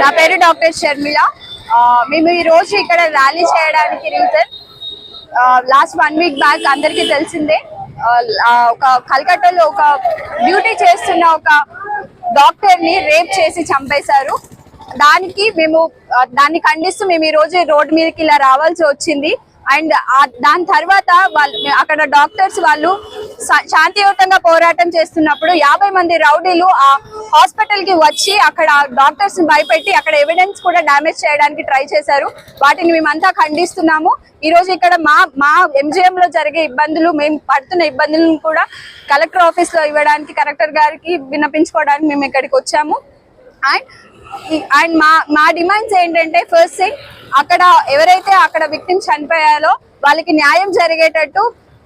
నా పేరు డాక్టర్ షర్మిల. మేము ఈ రోజు ఇక్కడ ర్యాలీ చేయడానికి reason last one week back అందరికీ తెలిసిందే. ఒక కలకత్తాలో ఒక డ్యూటీ చేస్తున్న ఒక డాక్టర్ని రేప్ చేసి చంపేశారు. దానికి మేము దాన్ని ఖండిస్తూ మేము ఈ రోజు రోడ్ మీదకి ఇలా రావాల్సి వచ్చింది. అండ్ దాని తర్వాత వాళ్ళు అక్కడ డాక్టర్స్ వాళ్ళు శాంతియుతంగా పోరాటం చేస్తున్నప్పుడు యాభై మంది రౌడీలు ఆ హాస్పిటల్కి వచ్చి అక్కడ డాక్టర్స్ని భయపెట్టి అక్కడ ఎవిడెన్స్ కూడా డామేజ్ చేయడానికి ట్రై చేశారు. వాటిని మేమంతా ఖండిస్తున్నాము. ఈ రోజు ఇక్కడ మా మా ఎంజిఎం లో జరిగే ఇబ్బందులు మేము పడుతున్న ఇబ్బందులను కూడా కలెక్టర్ ఆఫీస్లో ఇవ్వడానికి కలెక్టర్ గారికి విన్నపించుకోవడానికి మేము ఇక్కడికి వచ్చాము. అండ్ అండ్ మా మా డిమాండ్స్ ఏంటంటే ఫస్ట్ థింగ్ అక్కడ ఎవరైతే అక్కడ విక్టిమ్ చనిపోయారో వాళ్ళకి న్యాయం జరిగేటట్టు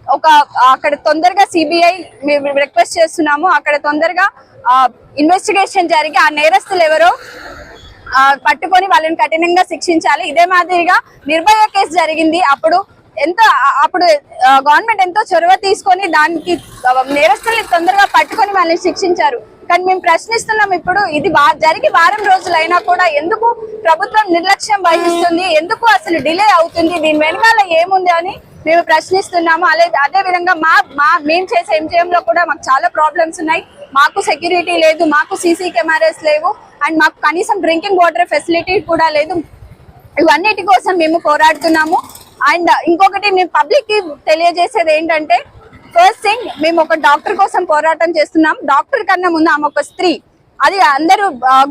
ఒక అక్కడ తొందరగా సిబిఐ మేము రిక్వెస్ట్ చేస్తున్నాము. అక్కడ తొందరగా ఇన్వెస్టిగేషన్ జరిగి ఆ నేరస్తులు ఎవరో పట్టుకొని వాళ్ళని కఠినంగా శిక్షించాలి. ఇదే మాదిరిగా నిర్భయ కేసు జరిగింది. అప్పుడు ఎంతో అప్పుడు గవర్నమెంట్ ఎంతో చొరవ తీసుకొని దానికి నేరస్తుల్ని తొందరగా పట్టుకొని వాళ్ళని శిక్షించారు. కానీ మేము ప్రశ్నిస్తున్నాం ఇప్పుడు ఇది జరిగి వారం రోజులు అయినా కూడా ఎందుకు ప్రభుత్వం నిర్లక్ష్యం వహిస్తుంది ఎందుకు అసలు డిలే అవుతుంది దీని వెనకాల ఏముంది అని మేము ప్రశ్నిస్తున్నాము. అదే అదే విధంగా మా మా మేము చేసే ఎంజిఎం లో కూడా మాకు చాలా ప్రాబ్లమ్స్ ఉన్నాయి. మాకు సెక్యూరిటీ లేదు మాకు సీసీ కెమెరాస్ లేవు అండ్ మాకు కనీసం డ్రింకింగ్ వాటర్ ఫెసిలిటీ కూడా లేదు. ఇవన్నిటి కోసం మేము పోరాడుతున్నాము. అండ్ ఇంకొకటి మేము పబ్లిక్కి తెలియజేసేది ఏంటంటే ఫస్ట్ థింగ్ మేము ఒక డాక్టర్ కోసం పోరాటం చేస్తున్నాం. డాక్టర్ కన్నా ముందు ఆమె ఒక స్త్రీ. అది అందరూ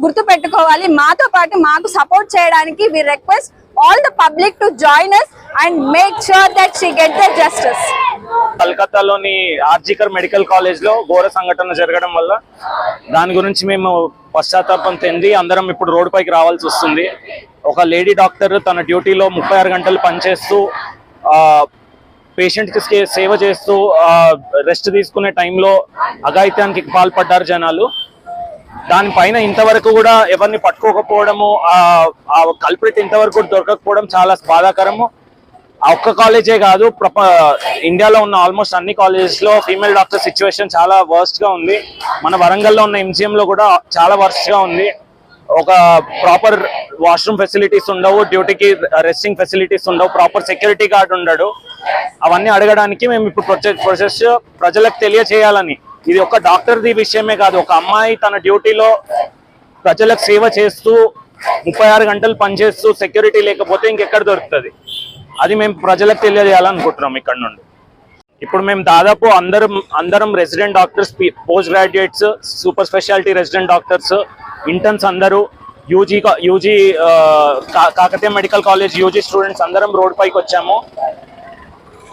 గుర్తు పెట్టుకోవాలి మాతో పాటు మాకు సపోర్ట్ చేయడానికి we request all the public to join us and make sure that she get the justice కలకత్తాలోని RG Kar medical కాలేజ్లో ఘోర సంఘటన జరగడం వల్ల దాని గురించి మేము పశ్చాత్తాపం చెంది అందరం ఇప్పుడు రోడ్డు పైకి రావాల్సి వస్తుంది. ఒక లేడీ డాక్టర్ తన డ్యూటీలో ముప్పై ఆరు గంటలు పనిచేస్తూ పేషెంట్కి సేవ చేస్తూ రెస్ట్ తీసుకునే టైంలో అఘాయిత్యానికి పాల్పడ్డారు జనాలు. దానిపైన ఇంతవరకు కూడా ఎవరిని పట్టుకోకపోవడము ఆ కల్ప్రిట్ ఇంతవరకు దొరకకపోవడం చాలా బాధాకరము. ఆ ఒక్క కాలేజే కాదు ప్రప ఇండియాలో ఉన్న ఆల్మోస్ట్ అన్ని కాలేజెస్లో ఫీమేల్ డాక్టర్ సిచ్యువేషన్ చాలా వర్స్ట్గా ఉంది. మన వరంగల్లో ఉన్న ఎంజిఎం లో కూడా చాలా వర్స్ట్గా ఉంది. ఒక ప్రాపర్ వాష్రూమ్ ఫెసిలిటీస్ ఉండవు డ్యూటీకి రెస్టింగ్ ఫెసిలిటీస్ ఉండవు ప్రాపర్ సెక్యూరిటీ గార్డ్ ఉండడు. అవన్నీ అడగడానికి మేము ఇప్పుడు ప్రొసెస్ ప్రొసెస్ ప్రజలకు తెలియచేయాలని. ఇది ఒక డాక్టర్ది విషయమే కాదు ఒక అమ్మాయి తన డ్యూటీలో ప్రజలకు సేవ చేస్తూ ముప్పై ఆరు గంటలు పనిచేస్తూ సెక్యూరిటీ లేకపోతే ఇంకెక్కడ దొరుకుతుంది? అది మేము ప్రజలకు తెలియజేయాలనుకుంటున్నాం ఇక్కడ నుండి. ఇప్పుడు మేము దాదాపు అందరం అందరం resident doctors post graduates super speciality resident doctors interns అందరూ UG UG Kakatiya medical college UG students అందరం రోడ్ పైకి వచ్చాము.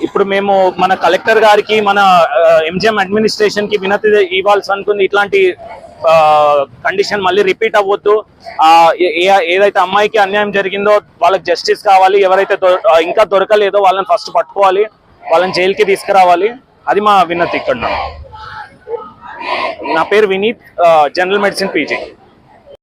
ఇప్పుడు మేము మన కలెక్టర్ గారికి మన ఎంజిఎం అడ్మినిస్ట్రేషన్కి వినతి ఇవ్వాల్సి అనుకుంది. ఇట్లాంటి కండిషన్ మళ్ళీ రిపీట్ అవ్వద్దు. ఏ- ఏదైతే అమ్మాయికి అన్యాయం జరిగిందో వాళ్ళకి జస్టిస్ కావాలి. ఎవరైతే ఇంకా దొరకలేదో వాళ్ళని ఫస్ట్ పట్టుకోవాలి. వాళ్ళని జైలుకి తీసుకురావాలి. అది మా విన్నతి ఇక్కడ. నా పేరు వినీత్ జనరల్ మెడిసిన్ పీజీ.